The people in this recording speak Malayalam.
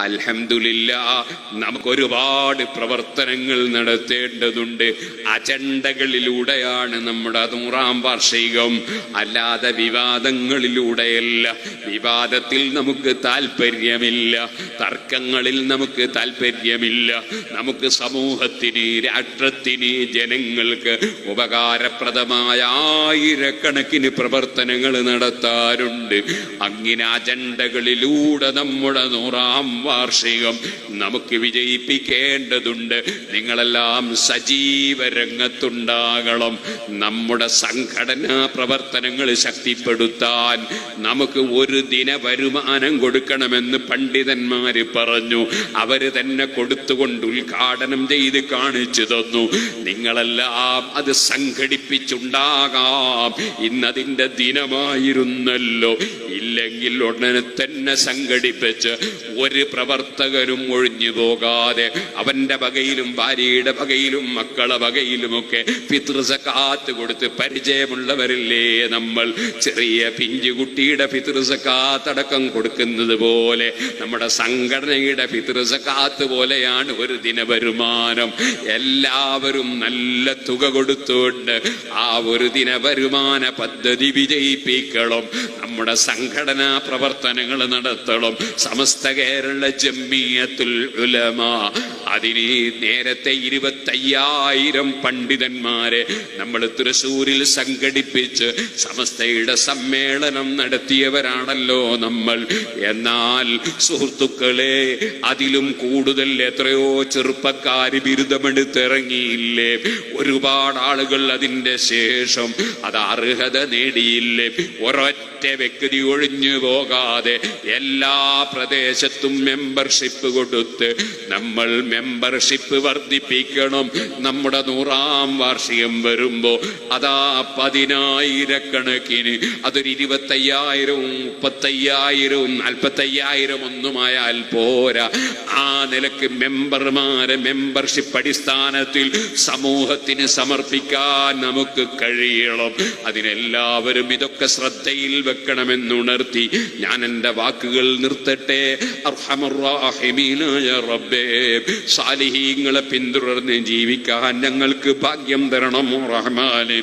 അൽഹംദുലില്ല നമുക്ക് ഒരുപാട് പ്രവർത്തനങ്ങൾ നടത്തേണ്ടതുണ്ട്. അജണ്ടകളിലൂടെയാണ് നമ്മുടെ നൂറാം വാർഷികം. അല്ലാതെ വിവാദങ്ങളിലൂടെയല്ല. വിവാദത്തിൽ നമുക്ക് താല്പര്യമില്ല തർക്കങ്ങളിൽ നമുക്ക് താല്പര്യമില്ല നമുക്ക് സമൂഹത്തിന് രാഷ്ട്രത്തിന് ജനങ്ങൾക്ക് ഉപകാരപ്രദമായ ആയിരക്കണക്കിന് പ്രവർത്തനങ്ങൾ നടത്താറുണ്ട്. അങ്ങനെ അജണ്ടകളിലൂടെ നമ്മുടെ നൂറാം വാർഷികം നമുക്ക് വിജയിപ്പിക്കേണ്ടതുണ്ട്. നിങ്ങളെല്ലാം സജീവ രംഗത്തുണ്ടാകണം നമ്മുടെ സംഘടനാ പ്രവർത്തനങ്ങൾ ശക്തിപ്പെടുത്താൻ നമുക്ക് ഒരു ദിന വരുമാനം കൊടുക്കണമെന്ന് പണ്ഡിതന്മാര് പറഞ്ഞു. അവർ തന്നെ കൊടുത്തുകൊണ്ട് ഉദ്ഘാടനം ചെയ്ത് കാണിച്ചു തന്നു. നിങ്ങളെല്ലാം അത് സംഘടിപ്പിച്ചുണ്ടാകാം. ഇന്നതിന്റെ ദിനമായിരുന്നല്ലോ. ഇല്ലെങ്കിൽ ഉടനെ തന്നെ സംഘടിപ്പിച്ച് ഒരു പ്രവർത്തകരും ഒഴിഞ്ഞു പോകാതെ അവന്റെ വകയിലും ഭാര്യയുടെ വകയിലും മക്കളെ വകയിലുമൊക്കെ പിതൃസക്കാത്ത് കൊടുത്ത് പരിചയമുള്ളവരില്ലേ നമ്മൾ? ചെറിയ പിഞ്ചുകുട്ടിയുടെ പിതൃസക്കാത്തടക്കം കൊടുക്കുന്നത് പോലെ നമ്മുടെ സംഘടനയുടെ പിതൃസക്കാത്ത് പോലെയാണ് ഒരു ദിന വരുമാനം. എല്ലാവരും നല്ല തുക കൊടുത്തുകൊണ്ട് ആ ഒരു ദിന വരുമാന പദ്ധതി വിജയിപ്പിക്കണം. നമ്മുടെ സംഘടനാ പ്രവർത്തനങ്ങൾ നടത്തണം. സമസ്ത കേരള ജമ്മിയത്തുൽ ഉലമ. അതിന് നേരത്തെ ഇരുപത്തയ്യായിരം പണ്ഡിതന്മാരെ നമ്മൾ തൃശൂരിൽ സംഘടിപ്പിച്ച് സമസ്തയുടെ സമ്മേളനം നടത്തിയവരാണല്ലോ നമ്മൾ. എന്നാൽ സുഹൃത്തുക്കളെ അതിലും കൂടുതൽ എത്രയോ ചെറുപ്പക്കാർ ബിരുദമെടുത്തിറങ്ങിയില്ലേ? ഒരുപാട് ആളുകൾ അതിന്റെ ശേഷം അത് അർഹത നേടിയില്ലേ? ഒരൊറ്റ വ്യക്തി ഒഴിഞ്ഞു പോകാതെ എല്ലാ പ്രദേശത്തും മെമ്പർഷിപ്പ് കൊടുത്ത് നമ്മൾ മെമ്പർഷിപ്പ് വർദ്ധിപ്പിക്കണം. നമ്മുടെ നൂറാം വാർഷികം വരുമ്പോ അതാ പതിനായിരക്കണക്കിന് അതൊരു ഇരുപത്തയ്യായിരവും മുപ്പത്തയ്യായിരവും നാൽപ്പത്തയ്യായിരം ഒന്നുമായാൽ പോരാ. ആ നിലയ്ക്ക് മെമ്പർമാരെ മെമ്പർഷിപ്പ് അടിസ്ഥാനത്തിൽ സമൂഹത്തിന് സമർപ്പിക്കാൻ നമുക്ക് കഴിയണം. അതിനെല്ലാവരും ഇതൊക്കെ ശ്രദ്ധയിൽ വെക്കണമെന്നുണർത്തി ഞാൻ എന്റെ വാക്കുകൾ നിർത്തട്ടെ. റബ്ബേ. സാലിഹീങ്ങളെ പിന്തുടർന്ന് ജീവിക്കാൻ ഞങ്ങൾക്ക് ഭാഗ്യം തരണം റഹ്മാനെ.